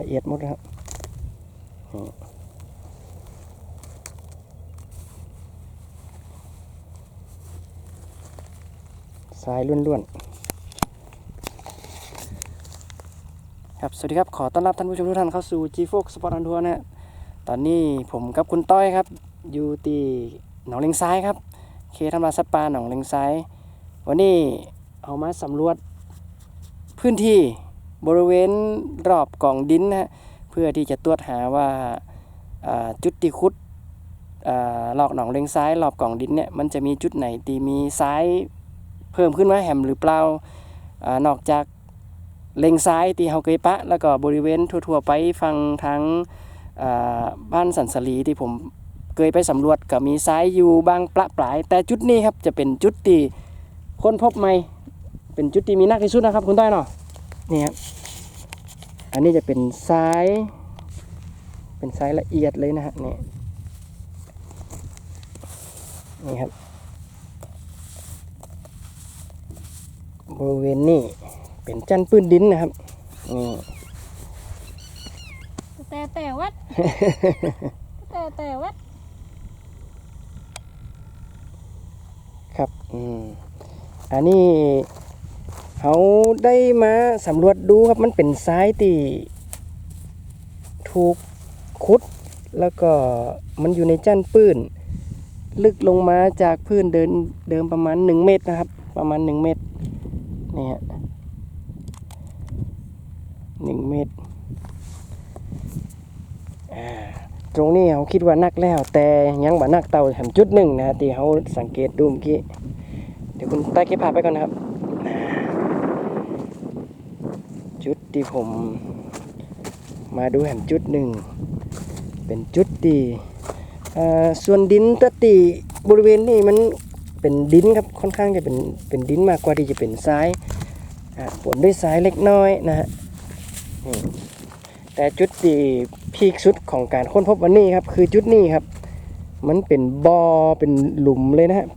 ละเอียดหมดนะครับนี่ทรายล้วนๆ ครับ สวัสดีครับ ขอต้อนรับท่านผู้ชมทุกท่านเข้าสู่ G f o x Sport on Tour นะฮะตอนนี้ผมกับคุณต้อยครับ อยู่ที่หนองเลงซ้ายครับเขตธรรมราสัตว์ป่าหนองเลงซ้าย วันนี้เอามาสำรวจพื้นที่ บริเวณรอบกล่องดินนะฮะเพื่อที่จะตรวจหาว่าาจุดที่ขุดอลอกหนองเลงซ้ายรอบกล่องดินเนี่ยมันจะมีจุดไหนที่มีซ้ายเพิ่มขึ้นมาแหมหรือเปล่าอานอกจากเลงซ้ายที่เฮาเคยปะ แล้วก็บริเวณทั่วๆไปฟังทั้งบ้านสันสลีที่ผมเคยไปสำรวจก็มีซ้ายอยู่บางประปราย แต่จุดนี้ครับจะเป็นจุดที่ค้นพบใหม่เป็นจุดที่มีนักที่สุดนะครับคุณต้อยเนาะ นี่ครับอันนี้จะเป็นซ้าย เป็นซ้ายละเอียดเลยนะฮะนี่นี่ครับบริเวณนี้เป็นจันปื้นดินนะครับนี่แต่แต่วัด แต่แต่วัด ครับ อืม อันนี้ เขาได้มาสำรวจดูครับมันเป็นทรายที่ถูกขุด แล้วก็มันอยู่ในจันปื้น ลึกลงมาจากพื้นเดินเดิมประมาณ 1 เมตรนะครับ ประมาณ 1 เมตรนี่ฮะหนึ่งเมตรตรงนี้เขาคิดว่านักแล้ว แต่ยังบ่นักเต่าแถมจุดหนึ่งนะที่เขาสังเกตดูเมื่อกี้ เดี๋ยวคุณใต้เก็บภาพไปก่อนนะครับอ่า จุดที่ผมมาดูแหมจุดหนึ่ง เป็นจุดที่ส่วนดินตะติบริเวณนี้มันเป็นดินครับค่อนข้างจะเป็นเป็นดินมากกว่าที่จะเป็นทรายอ่าปนด้วยทรายเล็กน้อยนะฮะแต่จุดที่พีคสุดของการค้นพบวันนี้ครับ คือจุดนี้ครับ มันเป็นบอ่อเป็นหลุมเลยนะฮะ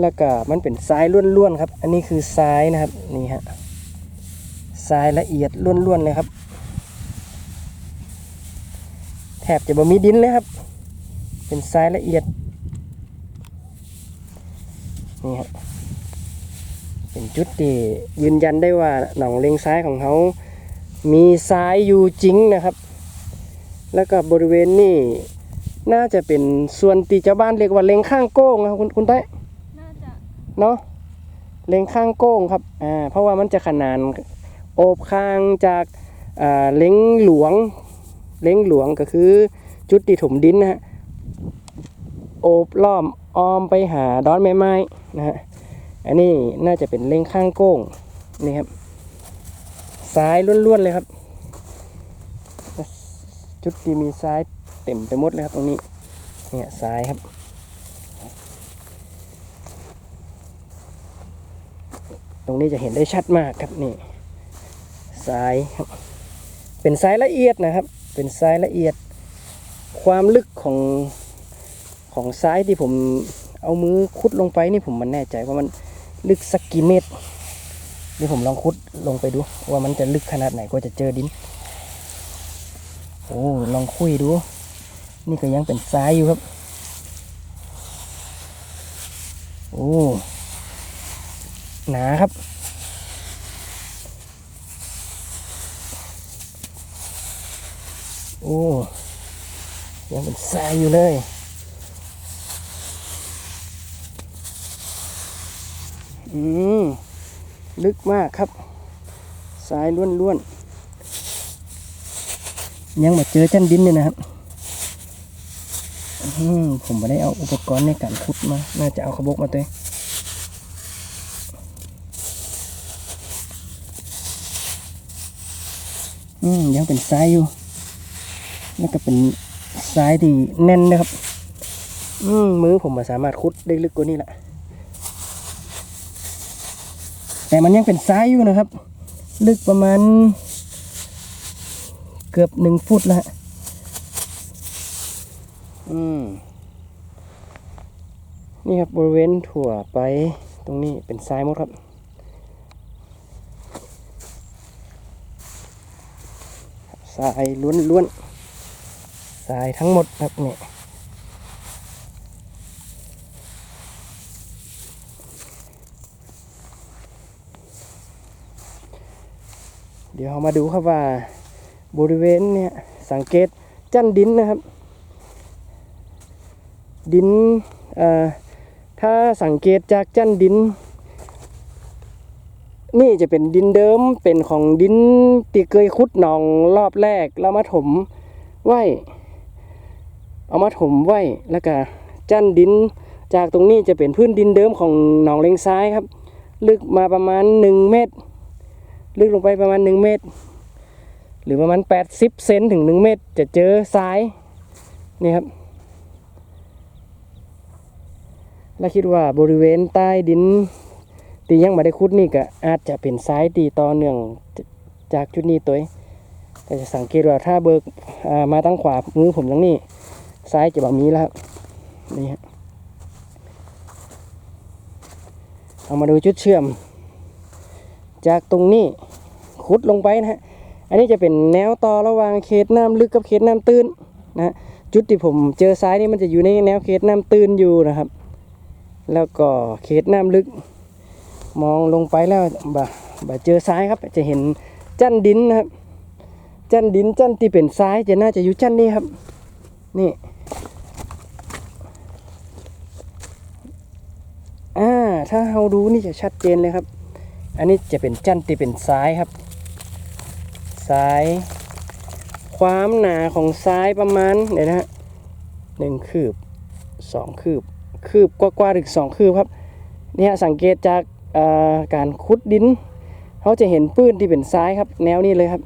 แล้วก็มันเป็นทรายล้วนๆครับ อันนี้คือทรายนะครับนี่ฮะ ทรายละเอียดล้วนๆเลยครับ แทบจะบ่มีดินเลยครับ เป็นทรายละเอียดนี่ฮะเป็นจุดที่ยืนยันได้ว่าหนองเลงซ้ายของเขามีทรายอยู่จริงนะครับ แล้วก็บริเวณนี้น่าจะเป็นส่วนที่ชาวบ้านเรียกว่าเลงข้างโก้งนะครับคุณคุณต้อยน่าจะเนาะเล็งข้างโก้งครับ อ่า เพราะว่ามันจะขนาน โอบข้างจากเล้งหลวง เล้งหลวงก็คือจุดที่ถมดินนะฮะ โอบล้อมอ้อมไปหาดอนไม้ไม้นะฮะ อันนี้น่าจะเป็นเล้งข้างโก้งนี่ครับ ซ้ายล้วนๆเลยครับ จุดที่มีซ้ายเต็มไปหมดเลยครับตรงนี้ เนี่ยซ้ายครับตรงนี้จะเห็นได้ชัดมากครับนี่ ทรายครับ เป็นทรายละเอียดนะครับ เป็นทรายละเอียด ความลึกของของทรายที่ผมเอามือคุดลงไปนี่ผมมันแน่ใจว่ามันลึกสักกี่เมตรนี่ผมลองคุดลงไปดู ว่ามันจะลึกขนาดไหนก็จะเจอดิน โอ้ลองคุยดู นี่ก็ยังเป็นทรายอยู่ครับ โอ้หนาครับ โอ้ยังเป็นทรายอยู่เลย อืม ลึกมากครับทรายล้วนๆ ยังมาเจอจันดินเลยนะครับ อืม ผมไม่ได้เอาอุปกรณ์ในการขุดมา น่าจะเอาขบกมาตัวเองอืม ยังเป็นทรายอยู่ แล้วก็เป็นทรายที่แน่นนะครับ อืมมือผมมาสามารถคุดได้ลึกกว่านี้แหละแต่มันยังเป็นทรายอยู่นะครับ ลึกประมาณ เกือบหนึ่งฟุตละอืมนี่ครับบริเวณถั่วไปตรงนี้เป็นทรายหมดครับ ทรายล้วนๆ ทรายทั้งหมดครับเนี่ยเดี๋ยวเรามาดูครับว่าบริเวณเนี่ยสังเกตจันดินนะครับ ดินถ้าสังเกตจากจันดิน นี่จะเป็นดินเดิมเป็นของดินที่เคยขุดหนองรอบแรกแล้วมาถมไว้ เอามาถมไว้แล้วก็จันดิน จากตรงนี้จะเป็นพื้นดินเดิมของหนองเลงซ้ายครับ ลึกมาประมาณ 1 เมตร ลึกลงไปประมาณ 1 เมตร หรือประมาณ 80 เซนถึง 1 เมตร จะเจอทรายนี่ครับแล้วคิดว่าบริเวณใต้ดินตียังมาได้คุดนี่ก็อาจจะเป็นซ้ายตีต่อเนื่องจากจุดนี้ตัวเองก็จะสังเกตว่าถ้าเบิกมาตั้งขวามือผมทั้งนี้ ซ้ายจะแบบนี้แล้วครับนี่ฮะเอามาดูจุดเชื่อม จากตรงนี้ขุดลงไปนะฮะอันนี้จะเป็นแนวต่อระหว่างเขตน้ำลึกกับเขตน้ำตื้นนะฮะจุดที่ผมเจอซ้ายนี่มันจะอยู่ในแนวเขตน้ำตื้นอยู่นะครับ แล้วก็เขตน้ำลึก มองลงไปแล้วบ่บ่เจอซ้ายครับ จะเห็นจันดินนะครับจันดินจันที่เป็นซ้ายจะน่าจะอยู่จันนี้ครับ นี่อ่า ถ้าเราดูนี่จะชัดเจนเลยครับ อันนี้จะเป็นจันที่เป็นซ้ายครับ ซ้าย ความหนาของซ้ายประมาณเดี๋ยวนะฮะหนึ่งคืบสองคืบ คืบกว่าๆถึงสองคืบครับเนี่ยสังเกตจากการขุดดินเขาจะเห็นปื้นที่เป็นซ้ายครับ แนวนี้เลยครับ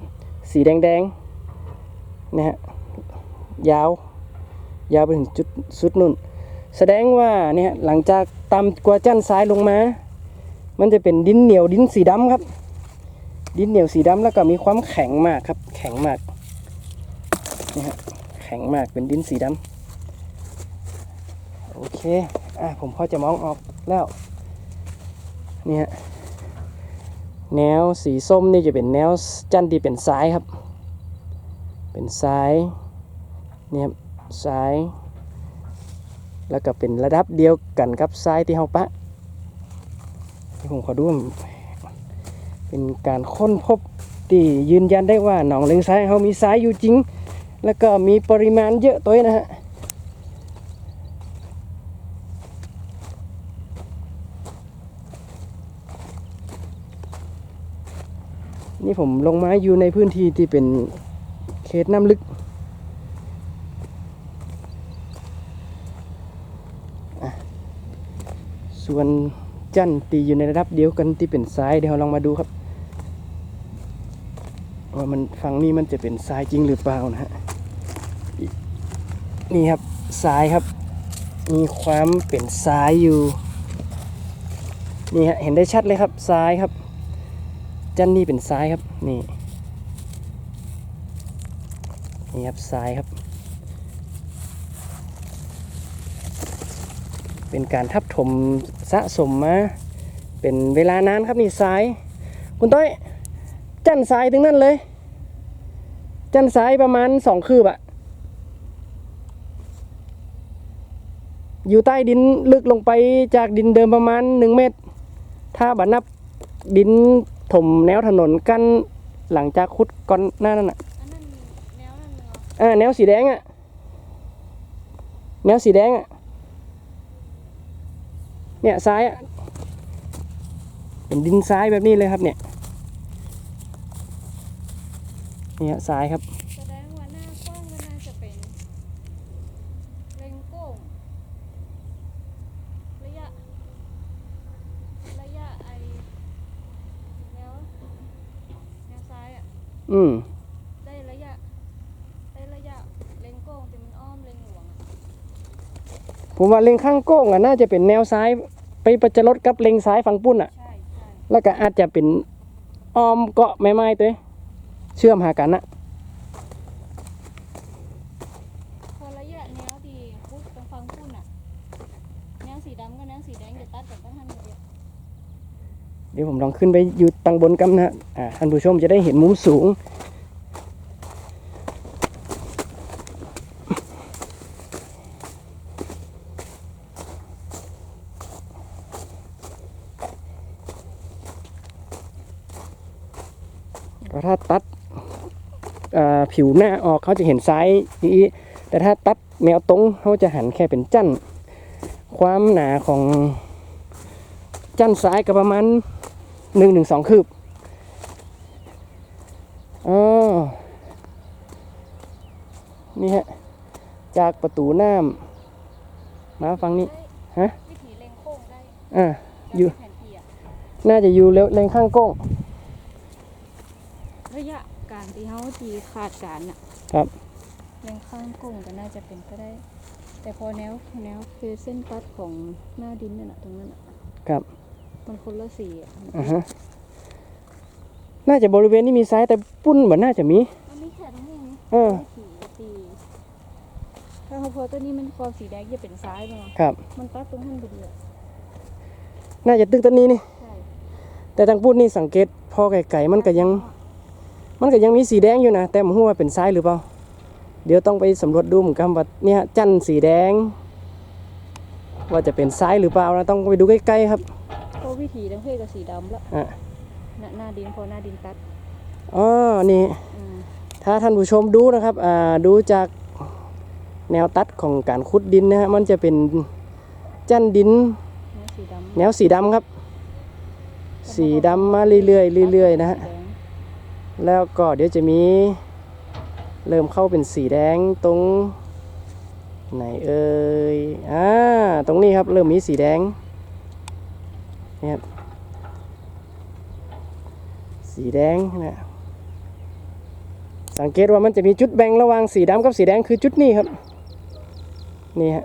สีแดงๆนะฮะยาว ยาวไปถึงจุดสุดนุ่น แสดงว่าเนี่ยหลังจาก ต่ำกวาจันซ้ายลงมา มันจะเป็นดินเหนียวดินสีดำครับ ดินเหนียวสีดำแล้วก็มีความแข็งมากครับ แข็งมากนี่ฮะแข็งมากเป็นดินสีดำโอเคอะผมพอจะมองออกแล้วเนี่ยแนวสีส้มนี่จะเป็นแนวจันที่เป็นซ้ายครับ เป็นซ้ายเนี่ยครับซ้าย แล้วก็เป็นระดับเดียวกันกับซ้ายที่เฮาปะที่ผมขอดูเป็นการค้นพบที่ยืนยันได้ว่าหนองเลงซ้ายเขามีซ้ายอยู่จริง แล้วก็มีปริมาณเยอะตัวนี้นะฮะนี่ผมลงมาอยู่ในพื้นที่ที่เป็นเขตน้ำลึกอะ ส่วนจันตีอยู่ในระดับเดียวกันที่เป็นทรายเดี๋ยวเราลองมาดูครับ ว่ามันฝั่งนี้มันจะเป็นทรายจริงหรือเปล่านะฮะนี่ครับทรายครับ มีความเป็นทรายอยู่นี่ฮะเห็นได้ชัดเลยครับทรายครับ จันนี่เป็นซ้ายครับนี่นี่ครับซ้ายครับ เป็นการทับถมสะสมมา เป็นเวลานานครับนี่ซ้าย คุณต้อย จันซ้ายถึงนั่นเลย จันซ้ายประมาณสองคืบอะอยู่ใต้ดินลึกลงไปจากดินเดิมประมาณหนึ่งเมตร ถ้าบัดนับดินถมแนวถนนกันหลังจากขุดก่อนหน้านั้นอะอันนั้นแนวนั่นเหรออ่าแนวสีแดงอะแนวสีแดงอะ เนี่ยซ้ายอะเป็นดินซ้ายแบบนี้เลยครับเนี่ยเนี่ยซ้ายครับแสดงว่าหน้ากว้างก็น่าจะเป็นเลงโก้งระยะระยะไอแนวแนวซ้ายอะ อืม ได้ระยะ ได้ระยะเลงโก้งแต่มันอ้อมเลงหลวงอะ ผมว่าเลงข้างโก้งอะน่าจะเป็นแนวซ้าย ไปประจรดกับเลงซ้ายฝั่งปุ้นอะ ใช่ใช่แล้วก็อาจจะเป็นอ้อมเกาะไม้ไม้ตัวเองเชื่อมหากันอะพอระยะแนวที่พุดตรงฟังพุ่นอะแนวสีดำกับแนวสีแดงจะตัดกันตั้งทันเดียวเดี๋ยวผมลองขึ้นไปอยู่ตังบนกันนะฮะอ่าท่านผู้ชมจะได้เห็นมุมสูง ก็ ถ้าตัดอ่าผิวหน้าออกเขาจะเห็นซ้ายนี้แต่ถ้าตัดแนวตรงเขาจะหันแค่เป็นจั่นความหนาของจั่นซ้ายก็ประมาณหนึ่งหนึ่งสองคืบอ๋อนี่ฮะ จากประตูน้ำมาฟังนี้ฮะวิธีเล็งโค้งได้อ่าอยู่แผนที่อะน่าจะอยู่เลเลงข้างโก้ง ระยะการที่เขาทีขาดการน่ะครับเล็งข้างโค้งก็น่าจะเป็นก็ได้ แต่พอแนวแนวคือเส้นตัดของหน้าดินนั่นน่ะตรงนั้นน่ะครับ มันคนละสีอะอ่าฮะน่าจะบริเวณนี้มีซ้ายแต่ปุ้นเหมือนน่าจะมี มันมีแค่ตรงนี้นี่เออวิถีตีถ้าเขาพอตัวนี้มันความสีแดงจะเป็นซ้ายป่ะครับ มันตัดตรงนั้นพอดีอะน่าจะตึกต้นนี้นี่ ใช่แต่ทางปุ้นนี่สังเกตพอไก่ๆมันก็ยัง มันก็ยังมีสีแดงอยู่นะ แต่ผมว่าเป็นซ้ายหรือเปล่า เดี๋ยวต้องไปสำรวจดูเหมือนกันว่าเนี่ยจันสีแดง ว่าจะเป็นซ้ายหรือเปล่านะต้องไปดูใกล้ๆครับเพราะวิถีทั้งเพศกับสีดำละอะหน้าหน้าดินพอหน้าดินตัดอ๋อนี่อืมถ้าท่านผู้ชมดูนะครับอ่าดูจากแนวตัดของการขุดดินนะฮะมันจะเป็นจันดินหน้าสีดำแนวสีดำครับ สีดำมาเรื่อยๆเรื่อยๆนะฮะสี แล้วก็เดี๋ยวจะมีเริ่มเข้าเป็นสีแดงตรงไหนเอ่ยอ่าตรงนี้ครับเริ่มมีสีแดงนี่ครับสีแดงนะสังเกตว่ามันจะมีจุดแบ่งระหว่างสีดำกับสีแดงคือจุดนี้ครับนี่ฮะ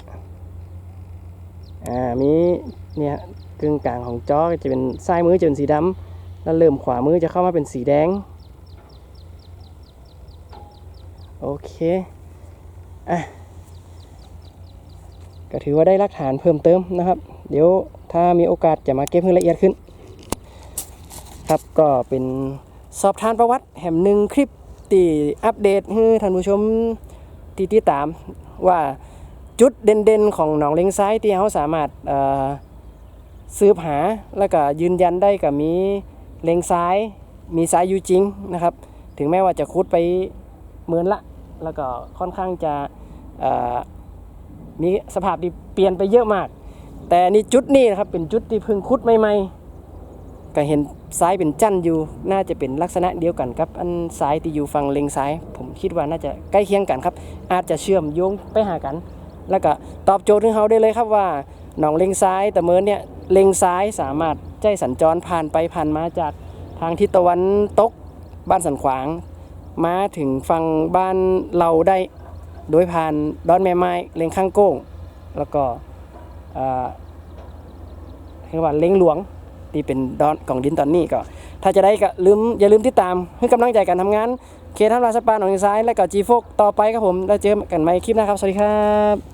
อ่ามีเนี่ยกึ่งกลางของจอจะเป็นซ้ายมือจะเป็นสีดำแล้วเริ่มขวามือจะเข้ามาเป็นสีแดง โอเคอะก็ถือว่าได้หลักฐานเพิ่มเติมนะครับ เดี๋ยวถ้ามีโอกาสจะมาเก็บให้ละเอียดขึ้น ครับก็เป็นสอบทานประวัติแห่มหนึ่งคลิปที่อัปเดตให้ท่านผู้ชมที่ติดตามว่าจุดเด่นๆ ของหนองเลงซ้ายที่เขาสามารถเอ่อสืบหาแล้วก็ยืนยันได้กับมีเลงซ้ายมีซ้ายอยู่จริงนะครับ ถึงแม้ว่าจะคุดไปเหมือนละ แล้วก็ค่อนข้างจะมีสภาพที่เปลี่ยนไปเยอะมาก แต่นี่จุดนี้นะครับเป็นจุดที่เพิ่งคุดใหม่ๆก็เห็นซ้ายเป็นจั่นอยู่ น่าจะเป็นลักษณะเดียวกันกับ อันซ้ายที่อยู่ฝั่งเลงซ้าย ผมคิดว่าน่าจะใกล้เคียงกันครับ อาจจะเชื่อมโยงไปหากัน แล้วก็ตอบโจทย์ถึงเขาได้เลยครับว่าหนองเลงซ้ายแต่เมินเนี่ยเลงซ้ายสามารถใจสัญจรผ่านไปผ่านมาจากทางทิศตะวันตกบ้านสันขวาง มาถึงฝั่งบ้านเราได้โดยผ่านดอนแม่ไม้เลงข้างโก้ง แล้วก็เรียกว่าเลงหลวงที่เป็นดอนของดินตอนนี้ก็ ถ้าจะได้ก็ลืมอย่าลืมติดตามให้กำลังใจการทำงานเคทันราสปาหนองอีซ้าย และก็จีโฟกต่อไปครับผม แล้วเจอกันใหม่คลิปหน้าครับ สวัสดีครับ